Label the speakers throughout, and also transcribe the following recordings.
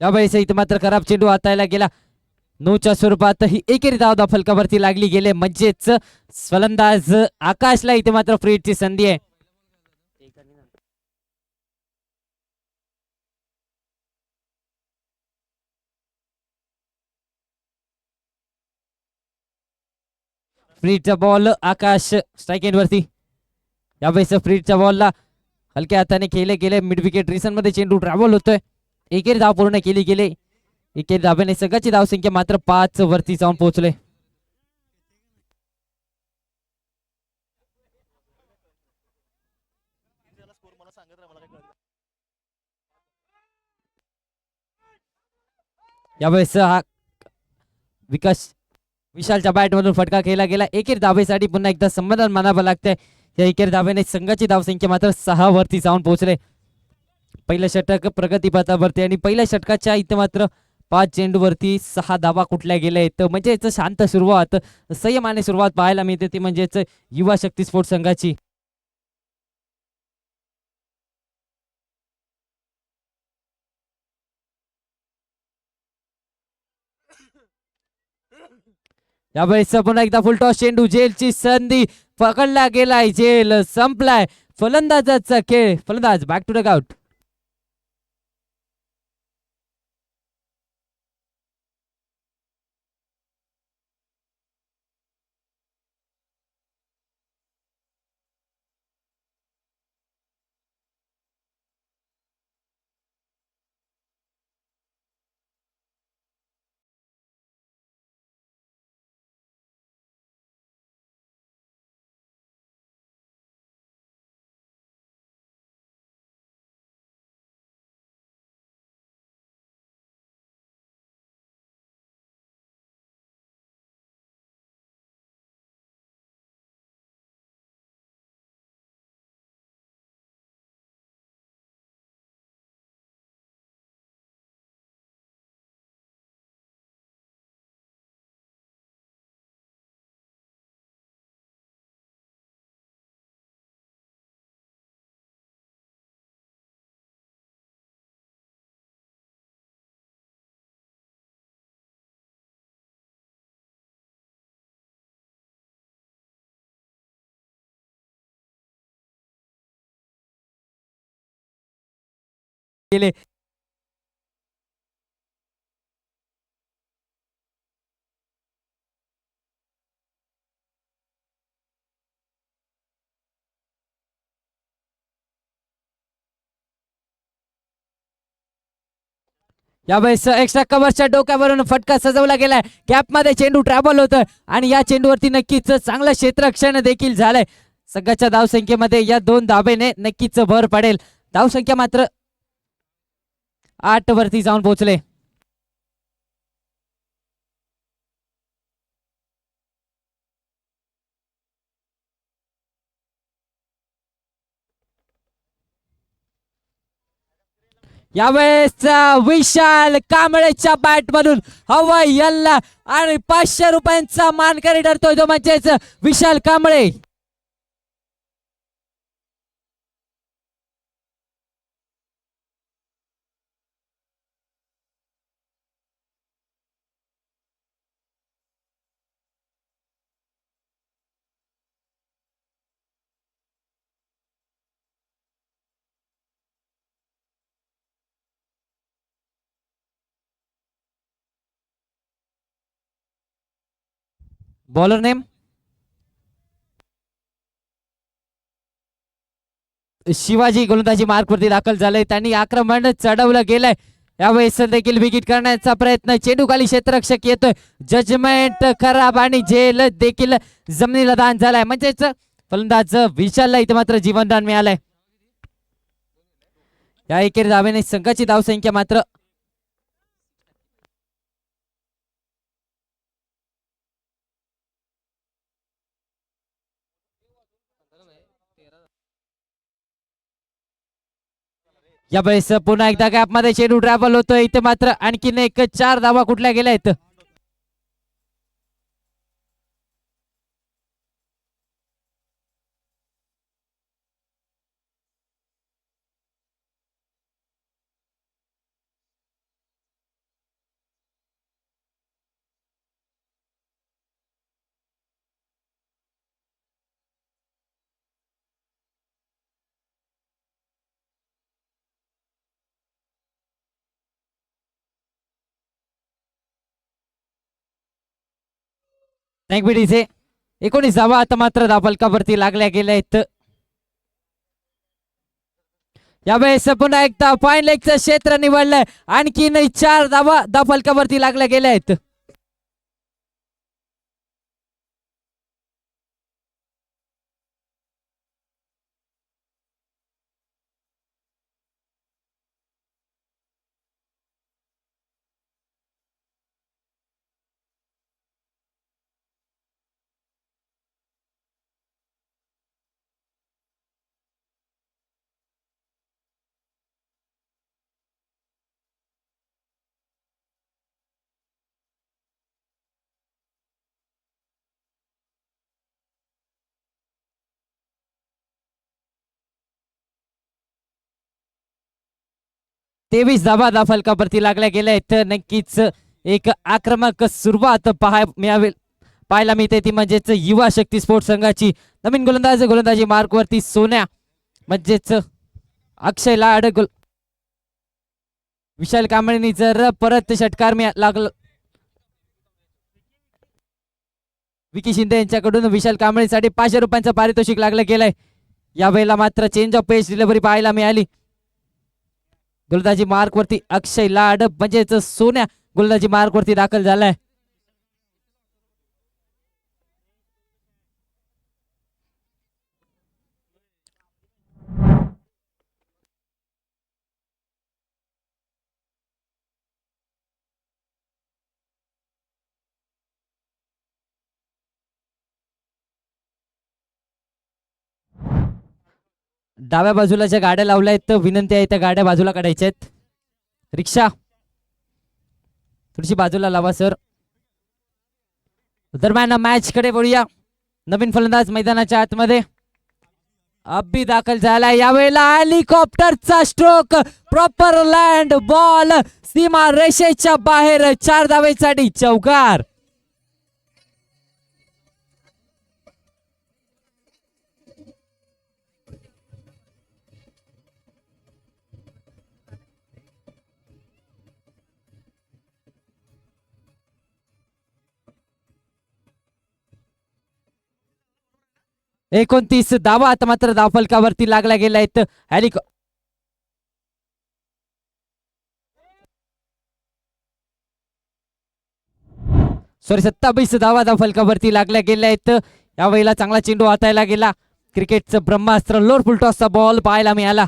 Speaker 1: यावेळेस इथे मात्र खराब चेंडू हातायला गेला. नऊच्या स्वरूपात ही एकेरी धाव फलकावरती लागली गेले. म्हणजेच फलंदाज आकाशला इथे मात्र फ्रीडची संधी आहे. फ्रीडचा बॉल आकाश स्ट्राईक एंड वरती. यावेळेस फ्रीडच्या बॉलला हलक्या हाताने खेळले गेले. मिड विकेट रिसनमध्ये चेंडू ट्रॅव्हल होतोय. एकेरी धाव पूर्ण केली गेली. एकेरी धाब्याने सगळ्याची धावसंख्या मात्र पाच वरती जाऊन पोहोचले. यावेळेस हा विकास विशालच्या बॅट मधून फटका खेळला गेला. एकेर धाबेसाठी पुन्हा एकदा समाधान मानावं लागतंय. या एकेर धाब्याने संघाची धावसंख्या मात्र सहा वरती जाऊन पोहोचले. पहिलं षटक प्रगतीपथावरती आणि पहिल्या षटकाच्या इथं मात्र पाच चेंडूवरती सहा धावा कुठल्या गेल्या आहेत? म्हणजेच शांत सुरुवात संयमाने सुरुवात पाहायला मिळते. ती म्हणजेच युवा शक्ती स्पोर्ट्स संघाची. यावेळेस पुन्हा एकदा फुलटॉस चेंडू जेलची संधी. पकडला गेलाय जेल संपलाय. फलंदाजाचा खेळ. फलंदाज बॅक टू द आउट केले. यावेळेस एक्स्ट्रा कव्हरच्या डोक्यावरून फटका सजवला गेलाय. कॅपमध्ये चेंडू ट्रॅव्हल होतं आणि या चेंडूवरती नक्कीच चांगलं क्षेत्रक्षण देखील झालंय. सगळ्याच्या धावसंख्येमध्ये या दोन धाबेने नक्कीच भर पडेल. धावसंख्या मात्र आठ वरती जाऊन पोहोचले. यावेळेसचा विशाल कांबळेच्या बॅट मधून हवा यल्ला आणि पाचशे रुपयांचा मानकरी ठरतोय तो म्हणजेच विशाल कांबळे. बॉलर नेम शिवाजी गोलंदाजी मार्कवरती दाखल झाले त्यांनी आक्रमण चढवलं गेलंय. यावेळेस देखील विकेट करण्याचा प्रयत्न चेंडू खाली क्षेत्ररक्षक येतोय. जजमेंट खराब आणि झेल देखील जमिनीला दान झालाय. म्हणजेच फलंदाज विशालला इथे मात्र जीवनदान मिळालंय. या एकेरी धावेने संघाची धावसंख्या मात्र यावेळेस पुन्हा एकदा गॅपमध्ये चेंडू ट्रॅव्हल होतोय. इथे मात्र आणखीन एक चार धावा कुठल्या गेल्या आहेत? थँक एकोणीस धावा आता मात्र धापलकावरती लागल्या गेल्या आहेत यावेळेस पुन्हा एकदा पॉइंट लेगचं क्षेत्र निवडलंय आणखीन चार धावा धापलकावरती लागल्या गेल्या आहेत तेवीस धावा धाफलकावरती लागल्या गेल्या आहेत. तर नक्कीच एक आक्रमक सुरुवात पाहाय मिळावी पाहायला मिळते. ती म्हणजेच युवा शक्ती स्पोर्ट्स संघाची नवीन गोलंदाज गोलंदाजी मार्कवरती सोन्या. म्हणजेच अक्षय लाड गोल विशाल कांबळेनी जर परत षटकार मिळा- लागलं विकी शिंदे यांच्याकडून विशाल कांबळेसाठी पाचशे रुपयांचं पारितोषिक लागलं गेलंय. यावेळेला मात्र चेंज ऑफ पेस डिलिव्हरी पाहायला मिळाली. गोलंदाजी मार्क वरती अक्षय लाड म्हणजेच सोन्या गोलंदाजी मार्क वरती दाखल झालाय. डाव्या बाजूला ज्या गाड्या लावल्या आहेत तर विनंती आहे त्या गाड्या बाजूला काढायच्या आहेत. रिक्षा. थोडीशी बाजूला लावा सर. दरम्यान मॅच कडे बोलूया नवीन फलंदाज मैदानाच्या आतमध्ये. अब्बी दाखल झाला. यावेळेला हेलिकॉप्टरचा स्ट्रोक प्रॉपर लँड बॉल सीमा रेषेच्या बाहेर. चार धावेसाठी चौकार. एकोणतीस दावा आता मात्र धावफलकावरती लागल्या गेला आहेत. हॅलिक सॉरी सत्तावीस धावा धावफलकावरती लागल्या गेल्या आहेत. यावेळेला चांगला चेंडू हातायला गेला. क्रिकेटचं ब्रह्मास्त्र लोअर फुलटॉसचा बॉल पाहायला मिळाला.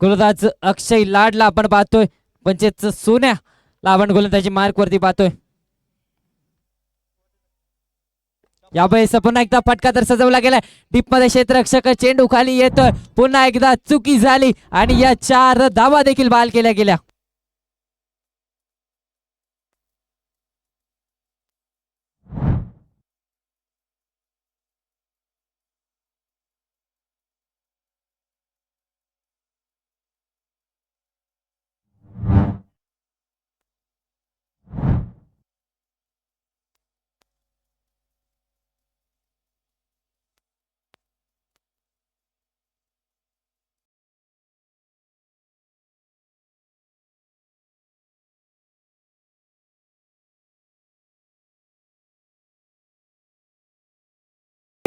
Speaker 1: गोलंदाज अक्षय लाडला आपण पाहतोय. म्हणजेच सोन्याला आपण गोलंदाजी मार्क वरती या यावेळेस पुन्हा एकदा फटका तर सजवला गेलाय. डीपमध्ये क्षेत्ररक्षक चेंडू खाली येतोय. पुन्हा एकदा चुकी झाली आणि या चार धावा देखील बाल केल्या गेल्या.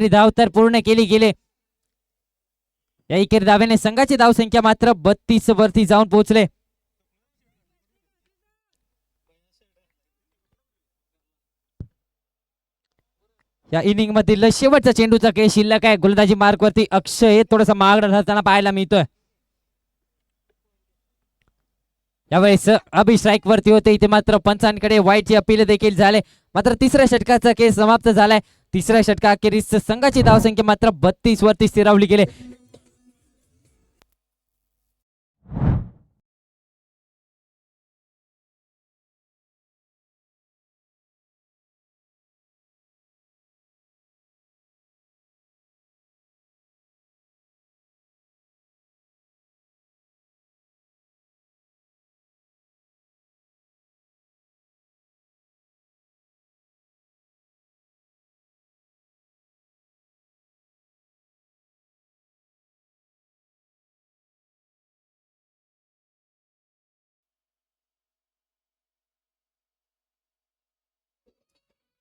Speaker 1: धाव तर पूर्ण केली गेले. या इकेर धाव्याने संघाची धावसंख्या मात्र बत्तीस वरती जाऊन पोहोचले. या इनिंग मधील शेवटचा चेंडूचा खेळ शिल्लक आहे. गोलंदाजी मार्क वरती अक्षय थोडासा महागडा राहताना पाहायला मिळतोय. यावेळेस अभि स्ट्राईक वरती होते. इथे मात्र पंचांकडे वाईटची अपील देखील झाले. मात्र तिसऱ्या षटकाचा केस समाप्त झालाय. तिसऱ्या षटकाखेरीस संघाची धावसंख्या मात्र बत्तीस वरती स्थिरावली गेले.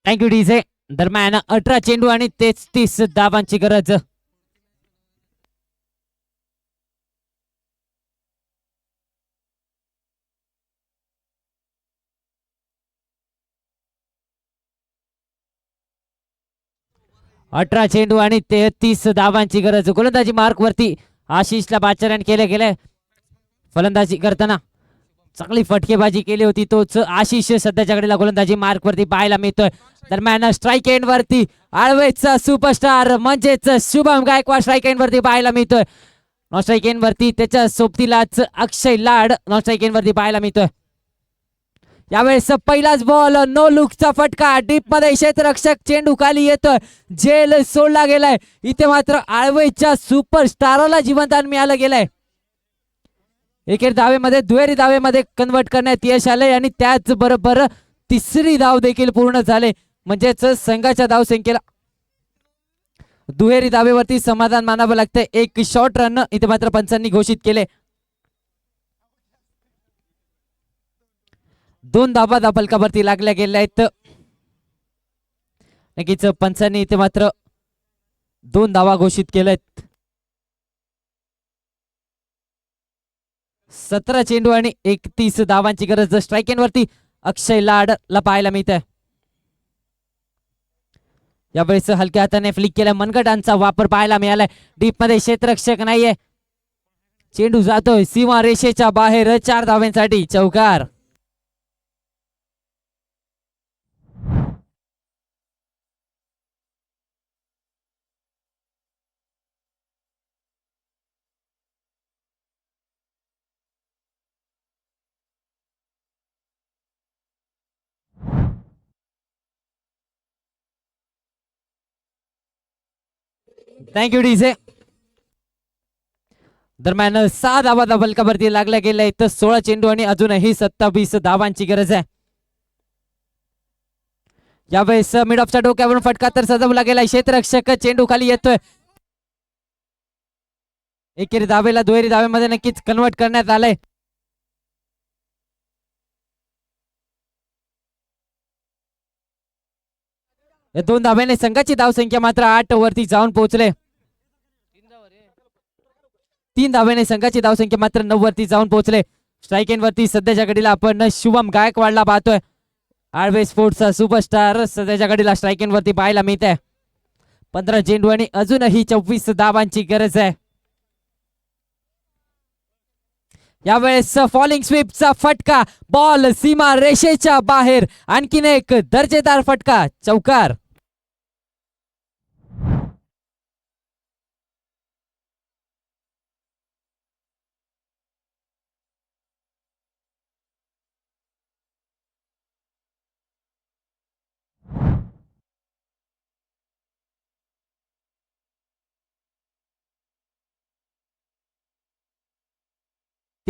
Speaker 1: थँक्यू डीजे दरम्यान अठरा चेंडू आणि तेहतीस धावांची गरज. अठरा चेंडू आणि तेहतीस धावांची गरज. गोलंदाजी मार्क वरती आशिषला पाचारण केले गेले फलंदाजी करताना चांगली फटकेबाजी केली होती. तोच आशिष सध्याच्या घडीला गोलंदाजी मार्क वरती पाहायला मिळतोय. दरम्यान स्ट्राईक एंड वरती आळवेचा सुपरस्टार म्हणजेच शुभम गायकवाड स्ट्राईक एंड वरती पाहायला मिळतोय. नॉन स्ट्राईक एंड वरती त्याच्या सोबतीलाच Akshay Lad non strike end वरती पाहायला मिळतोय. यावेळेस पहिलाच बॉल नो लुकचा फटका. डीपमध्ये क्षेत्ररक्षक चेंडू खाली येतोय. जेल सोडला गेलाय. इथे मात्र आळवेच्या सुपरस्टारला जीवनदान मिळालं गेलंय. एकेर धावेमध्ये दुहेरी धावेमध्ये कन्वर्ट करण्यात यश आले आणि त्याच बरोबर तिसरी धाव देखील पूर्ण झाले. म्हणजेच संघाच्या धावसंख्येला दुहेरी धावेवरती समाधान मानावं लागतं एक शॉर्ट रन इथे मात्र पंचांनी घोषित केले. दोन धाबा धापलकावरती लागल्या गेल्या आहेत. नक्कीच पंचांनी इथे मात्र दोन धावा घोषित केल्यात. सतरा चेंडू आणि एकतीस धावांची गरज स्ट्राईक वरती अक्षय लाडला पाहायला मिळत यावेळेस हलक्या हाताने फ्लिक केल्या मनगटांचा वापर पाहायला मिळालाय. डीपमध्ये क्षेत्रक्षक नाहीये. चेंडू जातोय. सीमा रेषेच्या बाहेर चार धाव्यांसाठी चौकार. थँक्यू डीजे दरम्यान सहा धावा धाबलकावरती लागल्या गेल्या इथं सोळा चेंडू आणि अजूनही सत्तावीस धावांची गरज आहे. यावेळेस मिड ऑफच्या डोक्यावरून फटका तर सजवला गेलाय. क्षेत्ररक्षक चेंडू खाली येतोय. एकेरी धावेला दुहेरी धावेमध्ये नक्कीच कन्वर्ट करण्यात आलंय. या दोन धाव्याने संघाची धावसंख्या मात्र आठ वरती जाऊन पोहोचले. तीन धाव्याने संघाची धावसंख्या मात्र नऊ वरती जाऊन पोहोचले. स्ट्राईक वरती सध्याच्या घडीला आपण शुभम गायकवाडला पाहतोय. आळवे स्पोर्ट्सचा सुपरस्टार सध्याच्या घडीला स्ट्राईक वरती पाहायला मिळत पंधरा चेंडू आणि अजूनही चोवीस धावांची गरज आहे. यावेळेस फॉलिंग स्वीपचा फटका बॉल सीमा रेषेच्या बाहेर आणखीन एक दर्जेदार फटका चौकार.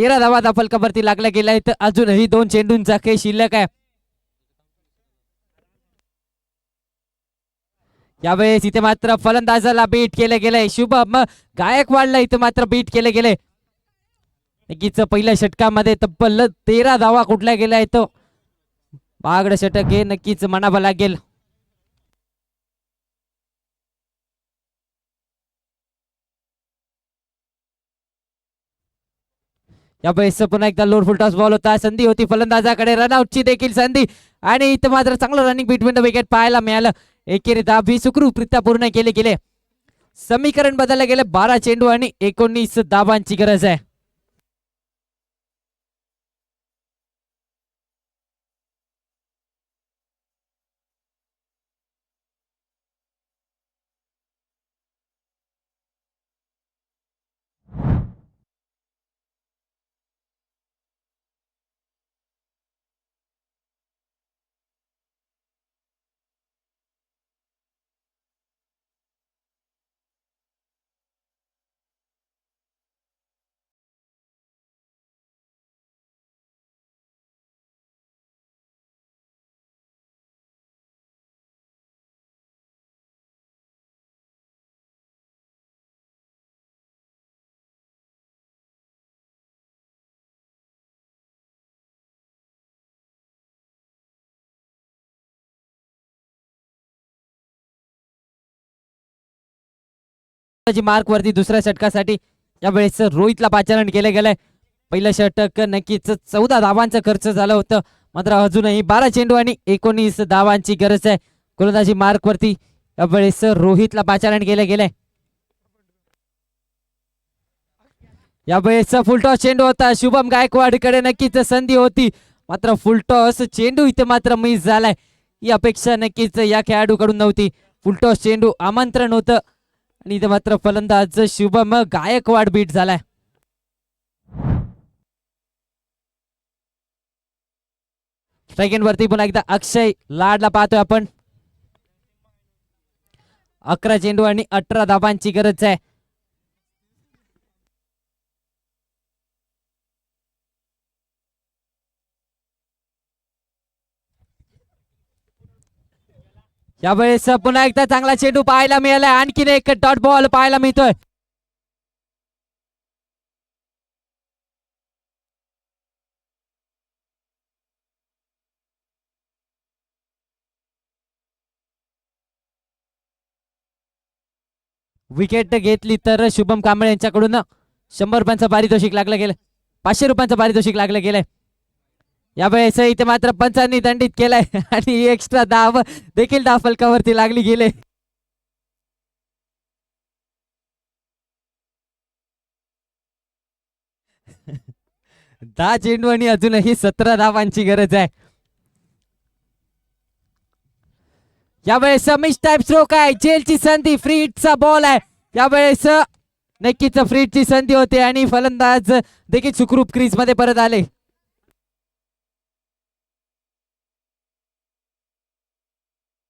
Speaker 1: तेरा धावा दाफलकावरती लागला गेल्या तर अजूनही दोन चेंडूंचा खेळ शिल्लक आहे. यावेळेस इथे मात्र फलंदाजाला बीट केलं गेलंय. शुभम गायकवाडला इथे मात्र बीट केले गेले नक्कीच पहिल्या षटकामध्ये तब्बल तेरा धावा कुठला गेलाय तो बागड षटक हे नक्कीच म्हणावं लागेल. यावेळेस पुन्हा एकदा लोड फुल टॉस बॉल होता संधी होती फलंदाजाकडे. रनआउटची देखील संधी. आणि इथं मात्र चांगलं रनिंग बिटवीन द विकेट पाहायला मिळालं. एकेरी धाबी सुखरूपरित्या पूर्ण केले गेले. समीकरण बदललं गेलं. बारा चेंडू आणि एकोणीस दाबांची गरज आहे. गोलंदाजी मार्क वरती दुसऱ्या षटकासाठी यावेळेस रोहितला पाचारण केलं गेलंय. पहिलं षटक नक्कीच चौदा धावांचा खर्च झालं होतं. मात्र अजूनही बारा चेंडू आणि एकोणीस धावांची गरज आहे. गोलंदाजी मार्क वरती यावेळेस रोहितला पाचारण केलं गेलंय. यावेळेस फुलटॉस चेंडू होता. शुभम गायकवाडकडे नक्कीच संधी होती. मात्र फुलटॉस चेंडू इथे मात्र मिस झालाय. ही अपेक्षा नक्कीच या खेळाडूकडून नव्हती. फुलटॉस चेंडू आमंत्रण होतं. आणि इथे मात्र फलंदाज शुभम गायकवाड बीट झालाय. सेकंड वरती पुन्हा एकदा अक्षय लाडला पाहतोय आपण. अकरा चेंडू आणि अठरा धाबांची गरज आहे. यावेळेस पुन्हा एकदा चांगला चेंडू पाहायला मिळालाय आणखीन एक डॉट बॉल पाहायला मिळतोय. विकेट घेतली तर शुभम कांबळे यांच्याकडून. शंभर रुपयांचं पारितोषिक लागलं गेलं. पाचशे रुपयांचं पारितोषिक लागलं गेलंय. यावेळेस इथे मात्र पंचांनी दंडित केलाय. आणि एक्स्ट्रा धाव देखील दहा फलकावरती लागली गेले. दहा चेंडू आणि अजूनही सतरा धावांची गरज आहे. यावेळेस मिस टाईप स्ट्रोक आहे. जेलची संधी फ्री हिटचा बॉल आहे यावेळेस नक्कीच फ्री हिटची संधी होते आणि फलंदाज देखील सुखरूप क्रीजमध्ये परत आले.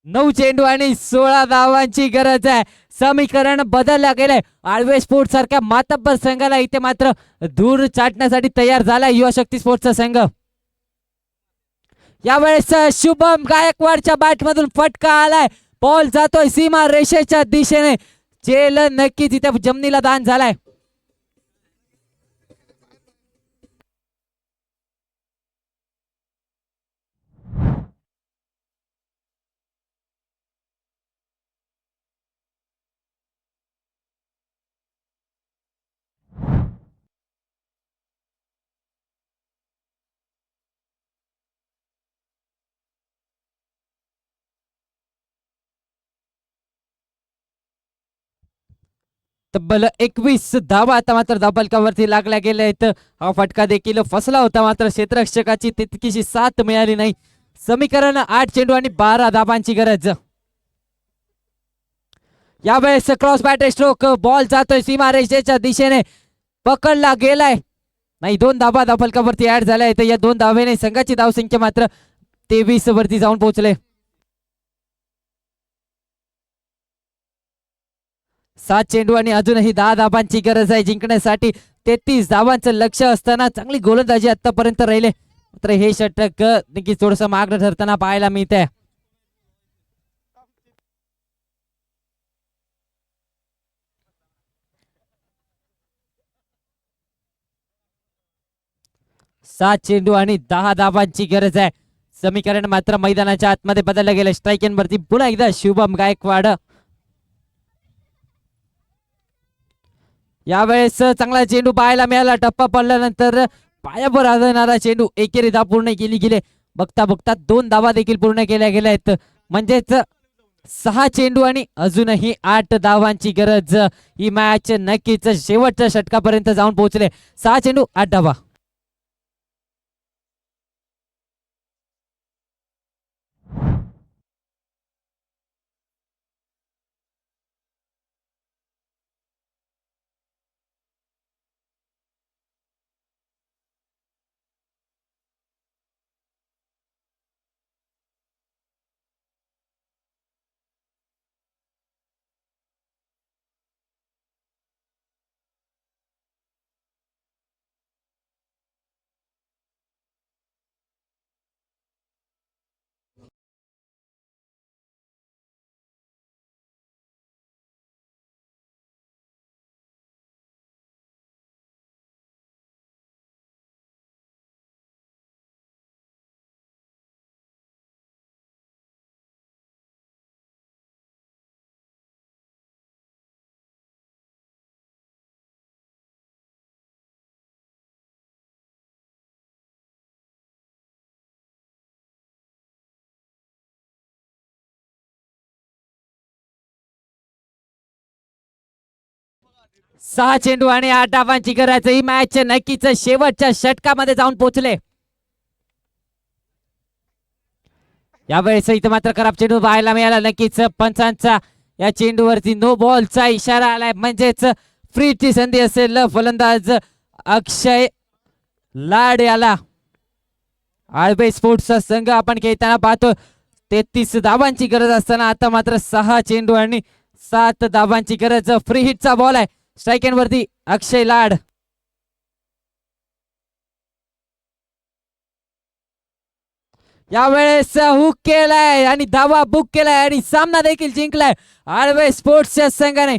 Speaker 1: नऊ चेंडू आणि सोळा धावांची गरज आहे. समीकरण बदललं गेलंय. आळवे स्पोर्ट सारख्या मातब्बर संघाला इथे मात्र धूर चाटण्यासाठी तयार झालाय युवा शक्ती स्पोर्टचा संघ. यावेळेस शुभम गायकवाडच्या बॅटमधून फटका आलाय. बॉल जातोय सीमा रेषेच्या दिशेने. चेल नक्कीच इथे जमिनीला दान झालाय. तब्बल एकवीस धावा आता मात्र धाबलकावरती लागल्या गेल्या आहेत हा फटका देखील फसला होता मात्र क्षेत्ररक्षकाची तितकीशी साथ मिळाली नाही. समीकरण आठ चेंडू आणि बारा धाबांची गरज. यावेळेस क्रॉस बॅट स्ट्रोक बॉल जातोय सीमा रेषेच्या दिशेने. पकडला गेलाय. नाही दोन धाबा धाबलकावरती ऍड झाल्या आहेत. या दोन धावेने संघाची धावसंख्या मात्र तेवीस वरती जाऊन पोहोचले. सात चेंडू आणि अजूनही दहा धाबांची गरज आहे जिंकण्यासाठी. तेहतीस धावांचं लक्ष असताना चांगली गोलंदाजी आतापर्यंत राहिले. मात्र हे षटक नक्कीच थोडस मागणं ठरताना पाहायला मिळतंय. सात चेंडू आणि दहा धाबांची गरज आहे. समीकरण मात्र मैदानाच्या आतमध्ये बदललं गेलं. स्ट्राईक वरती पुन्हा एकदा शुभम गायकवाड यावेळेस चांगला चेंडू पाहायला मिळाला. टप्पा पडल्यानंतर पायाभर आदळणारा चेंडू एकेरी धाव पूर्ण केली गेले. बघता बघता दोन धावा देखील पूर्ण केल्या गेल्या आहेत. म्हणजेच सहा चेंडू आणि अजूनही आठ धावांची गरज. ही मॅच नक्कीच शेवटच्या षटकापर्यंत जाऊन पोहोचले. सहा चेंडू आठ धावा. सहा चेंडू आणि आठ डावांची गरज ही मॅच नक्कीच शेवटच्या षटकामध्ये जाऊन पोहोचले. यावेळेस इथं मात्र खराब चेंडू पाहायला मिळाला. नक्कीच पंचांचा या चेंडूवरती नो बॉलचा इशारा आलाय. म्हणजेच फ्रीची संधी असेल. फलंदाज अक्षय लाड याला. आळबे स्पोर्ट्सचा संघ आपण खेळताना पाहतो. तेहतीस धावांची गरज असताना आता मात्र सहा चेंडू आणि सात धावांची गरज. फ्री हिटचा बॉल आहे. स्ट्राईक वरती अक्षय लाड. यावेळेस हुक केलाय आणि धावा बुक केलाय आणि सामना देखील जिंकलाय. आळवे स्पोर्ट्सच्या संघाने.